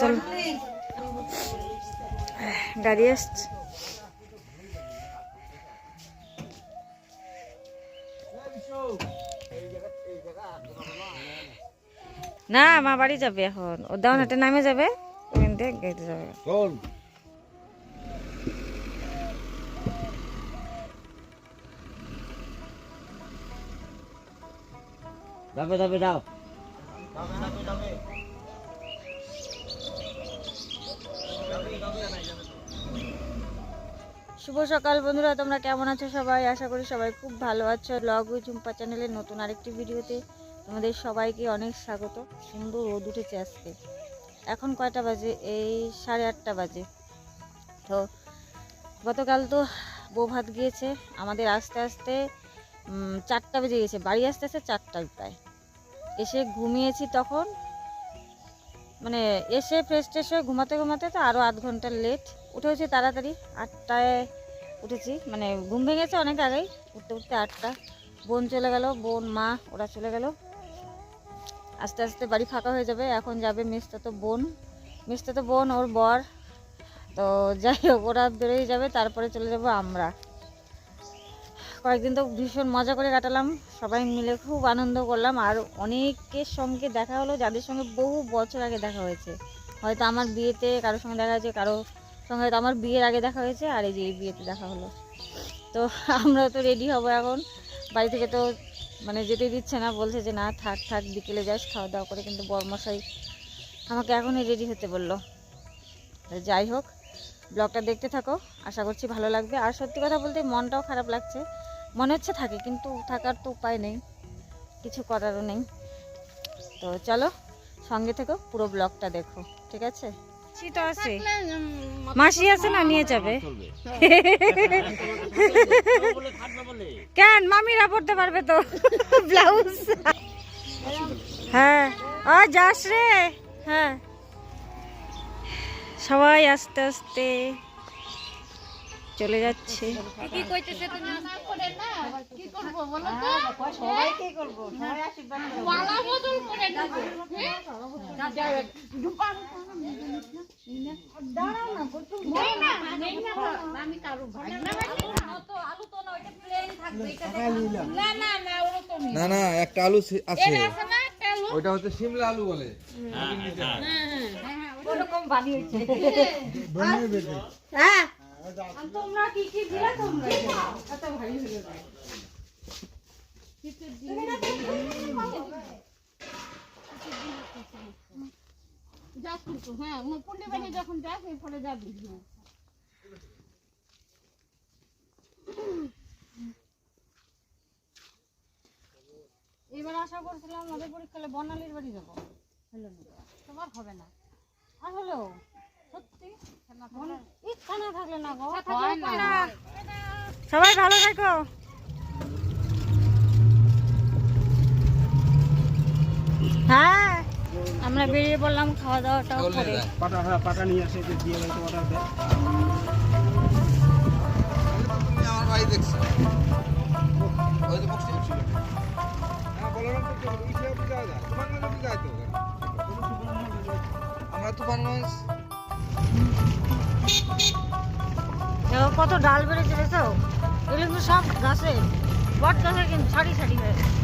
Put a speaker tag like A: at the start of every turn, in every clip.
A: চল। গাড়ি আসছে। না, মা বাড়ি যাবে এখন। ও দাওয়ান হাটে নামে যাবে, ওখান থেকে গাড়িতে যাবে।
B: কোন? দাবে দাবে দাও
A: শুভ সকাল বন্ধুরা, তোমরা কেমন আছো সবাই? আশা করি সবাই খুব ভালো আছো। লগ উই ঝুম্পা চ্যানেলের নতুন আরেকটি ভিডিওতে তোমাদের সবাইকে অনেক স্বাগত। সুন্দর রোদ উঠেছে আজকে। এখন কয়টা বাজে? এই সাড়ে আটটা বাজে। তো গতকাল তো বউ ভাত গিয়েছে। আমাদের আস্তে আস্তে চারটা বেজে গেছে। বাড়ি আসতে আসতে চারটায় প্রায়। এসে ঘুমিয়েছি তখন। মানে এসে ফ্রেশ ট্রেশ হয়ে ঘুমাতে ঘুমাতে তো আরও আধ ঘণ্টা লেট উঠে তাড়াতাড়ি। আটটায় উঠেছি। মানে ঘুম ভেঙেছে অনেক আগেই। উঠতে উঠতে আটটা। বোন চলে গেল, বোন, মা, ওরা চলে গেল। আস্তে আস্তে বাড়ি ফাঁকা হয়ে যাবে। এখন যাবে তো বোন। তো বোন, ওর বর। তো যাই হোক, ওরা বেরোয় যাবে, তারপরে চলে যাব আমরা। কয়েকদিন তো ভীষণ মজা করে কাটালাম। সবাই মিলে খুব আনন্দ করলাম। আর অনেকের সঙ্গে দেখা হলো, যাদের সঙ্গে বহু বছর আগে দেখা হয়েছে। হয়তো আমার বিয়েতে কারোর সঙ্গে দেখা হয়েছে, কারও সঙ্গে আমার বিয়ের আগে দেখা হয়েছে, আর এই যে এই বিয়েতে দেখা হলো। তো আমরা তো রেডি হব এখন। বাড়ি থেকে তো মানে যেতে দিচ্ছে না, বলছে যে না, থাক থাক, বিকেলে যাস, খাওয়া দাওয়া করে কিন্তু বরমশাই আমাকে এখনই রেডি হতে বলল। যাই হোক, ব্লগটা দেখতে থাকো, আশা করছি ভালো লাগবে। আর সত্যি কথা বলতে মনটাও খারাপ লাগছে। মনে হচ্ছে থাকে, কিন্তু থাকার তো উপায় নেই, কিছু করারও নেই। তো চলো, সঙ্গে থেকো, পুরো ব্লগটা দেখো, ঠিক আছে? তো আছে। মাসি আছে না নিয়ে যাবে। কেন? মামিরা পড়তে পারবে তো। ব্লাউজ। হ্যাঁ। যাস রে। হ্যাঁ। সবাই আস্তে আস্তে। চলে যাচ্ছে।
C: কি কইতেছে তুমি? করে না। কি করব বলো তো?
A: সবাইকে করব সবাই আশীর্বাদ
C: মালা বদল করে না
D: একটা আলু আছে। ওইটা হচ্ছে শিমলা আলু বলে।
A: ওরকম বানিয়েছে। হ্যাঁ। আর তোমরা কি কি দিলা তোমরা? এত ভারী হলো না।
C: যাস কিন্তু হ্যাঁ পুন্ডি যখন যাস এই যাবি হ্যাঁ।
A: এবার আশা করছিলাম আমাদের পরীক্ষালে বর্ণালীর বাড়ি যাব। হলো না। তোমার হবে না। আর হলো? মন-
C: হয়।
A: সবাই ভালো থাকো হ্যাঁ আমরা বেরিয়ে পড়লাম খাওয়া দাওয়াটাও
D: চলে
A: করে
E: পাটা হ্যাঁ পাটা নিয়ে আসে যে দিয়ে বাড়িতে অর্ডার দেয়
D: আমার বাড়ি দেখছ ওই যে বক্সি ছিল হ্যাঁ বললাম তো আমরা তুফানগঞ্জ
A: কত ডাল বেড়েছে দেখো এগুলো কিন্তু সব গাছে বট গাছের কিন্তু সারি সারি হয়ে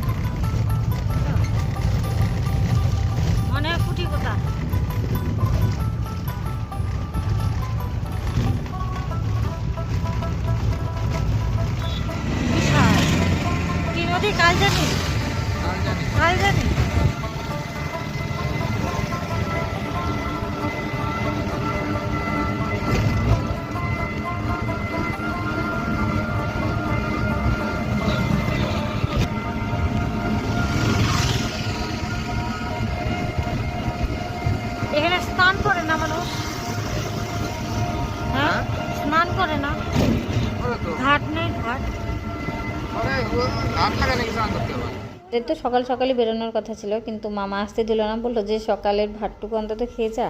A: এর তো সকাল সকালই বেরোনোর কথা ছিল, কিন্তু মামা আসতে দিল না, বলল যে সকালের ভাতটুকু অন্তত খেয়ে যা।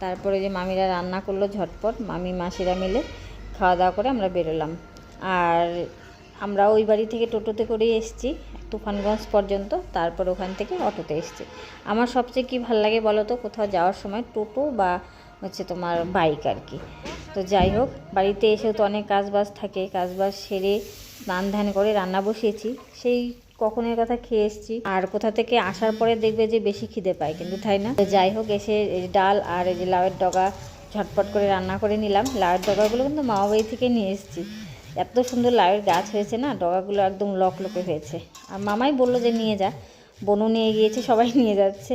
A: তারপরে যে মামিরা রান্না করল ঝটপট, মামি, মাসিরা মিলে খাওয়া দাওয়া করে আমরা বেরোলাম। আর আমরা ওই বাড়ি থেকে টোটোতে করেই এসেছি, তুফানগঞ্জ পর্যন্ত, তারপর ওখান থেকে অটোতে এসেছি। আমার সবচেয়ে কি ভালো লাগে বলো তো, কোথাও যাওয়ার সময় টোটো বা হচ্ছে তোমার বাইক আর কি। তো যাই হোক, বাড়িতে এসেও তো অনেক কাজবাজ থাকে, কাজবাজ সেরে স্নান ধ্যান করে রান্না বসিয়েছি। সেই কখনের কথা খেয়ে এসেছি। আর কোথা থেকে আসার পরে দেখবে যে বেশি খিদে পায় কিন্তু তাই না। যাই হোক, এসে এই ডাল আর এই যে লাউয়ের ডগা ঝটপট করে রান্না করে নিলাম। লাউয়ের ডগাগুলো কিন্তু মামা বাড়ি থেকে নিয়ে এসেছি। এত সুন্দর লাউয়ের গাছ হয়েছে না, ডগাগুলো একদম লকলকে হয়েছে। আর মামাই বলল যে নিয়ে যা। বনু নিয়ে গিয়েছে, সবাই নিয়ে যাচ্ছে।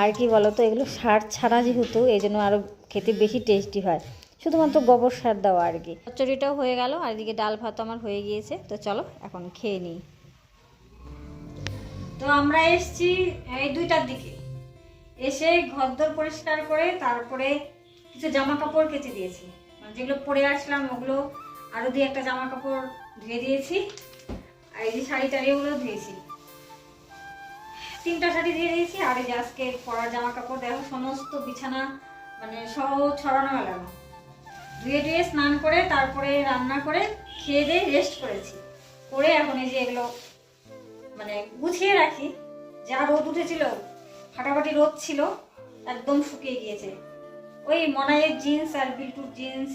A: আর কি বলো তো এগুলো সার ছাড়া যেহেতু এই জন্য আরও খেতে বেশি টেস্টি হয়। শুধুমাত্র গোবর সার দেওয়া আর কি। চচ্চড়িটাও হয়ে গেল, আর এদিকে ডাল ভাত আমার হয়ে গিয়েছে। তো চলো, এখন খেয়ে নিই। তো আমরা এসছি এই দুইটার দিকে। এসে ঘরদোর পরিষ্কার করে তারপরে কিছু জামা কাপড় কেচে দিয়েছি। মানে যেগুলো পরে আসলাম, ওগুলো আরও দিয়ে একটা জামা কাপড় ধুয়ে দিয়েছি। আর এই যে শাড়ি টাড়ি ওগুলো ধুয়েছি। তিনটা শাড়ি দিয়ে দিয়েছি, আর এই যে আজকে পরার জামা কাপড় দেখো, সমস্ত বিছানা মানে সহ ছড়ানো মেলানো। ধুয়ে টুয়ে স্নান করে, তারপরে রান্না করে, খেয়ে দিয়ে রেস্ট করেছি। করে এখন এই যে এগুলো মানে গুছিয়ে রাখি। যা রোদ উঠেছিল, ফাটাফাটি রোদ ছিল, একদম শুকিয়ে গিয়েছে। ওই মনাইয়ের জিন্স আর বিল্টুর জিন্স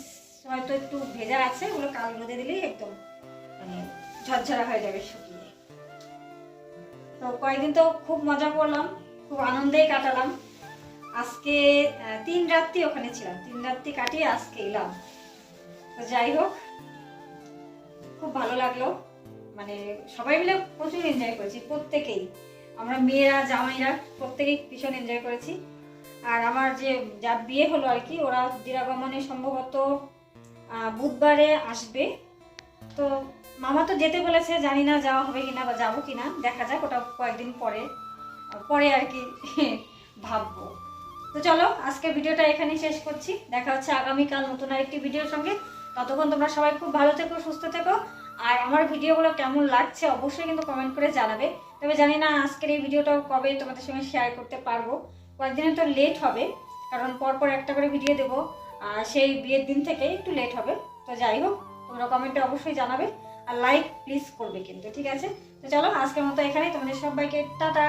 A: হয়তো একটু ভেজা আছে, ওগুলো কাল রোদে দিলেই একদম মানে ঝরঝরা হয়ে যাবে শুকিয়ে। তো কয়েকদিন তো খুব মজা করলাম, খুব আনন্দেই কাটালাম। আজকে তিন রাত্রি ওখানে ছিলাম। তিন রাত্রি কাটিয়ে আজকে এলাম। তো যাই হোক, খুব ভালো লাগল। মানে সবাই মিলে প্রচুর এনজয় করেছি, প্রত্যেকেই। আমরা মেয়েরা, জামাইরা প্রত্যেকেই ভীষণ এনজয় করেছি। আর আমার যে যার বিয়ে হলো আর কি, ওরা দিরাগমনে সম্ভবত বুধবারে আসবে। তো মামা তো যেতে বলেছে, জানি না যাওয়া হবে কিনা বা যাব কিনা, দেখা যাক, ওটা কয়েকদিন পরে পরে আর কি ভাববো। তো চলো আজকে ভিডিওটা এখানেই শেষ করছি। দেখা হচ্ছে আগামীকাল নতুন আরেকটি ভিডিওর সঙ্গে। ততক্ষণ তোমরা সবাই খুব ভালো থেকো, সুস্থ থেকো। আর আমার ভিডিওগুলো কেমন লাগছে অবশ্যই কিন্তু কমেন্ট করে জানাবে। তবে জানি না আজকের এই ভিডিওটা কবে তোমাদের সঙ্গে শেয়ার করতে পারব। কয়েকদিনে তো লেট হবে, কারণ পরপর একটা করে ভিডিও দেবো। আর সেই বিয়ের দিন থেকে একটু লেট হবে। তো যাই হোক, তোমরা কমেন্টে অবশ্যই জানাবে। আর লাইক প্লিজ করবে কিন্তু, ঠিক আছে? তো চলো, আজকের মতো এখানেই। তোমাদের সবাইকে টাটা!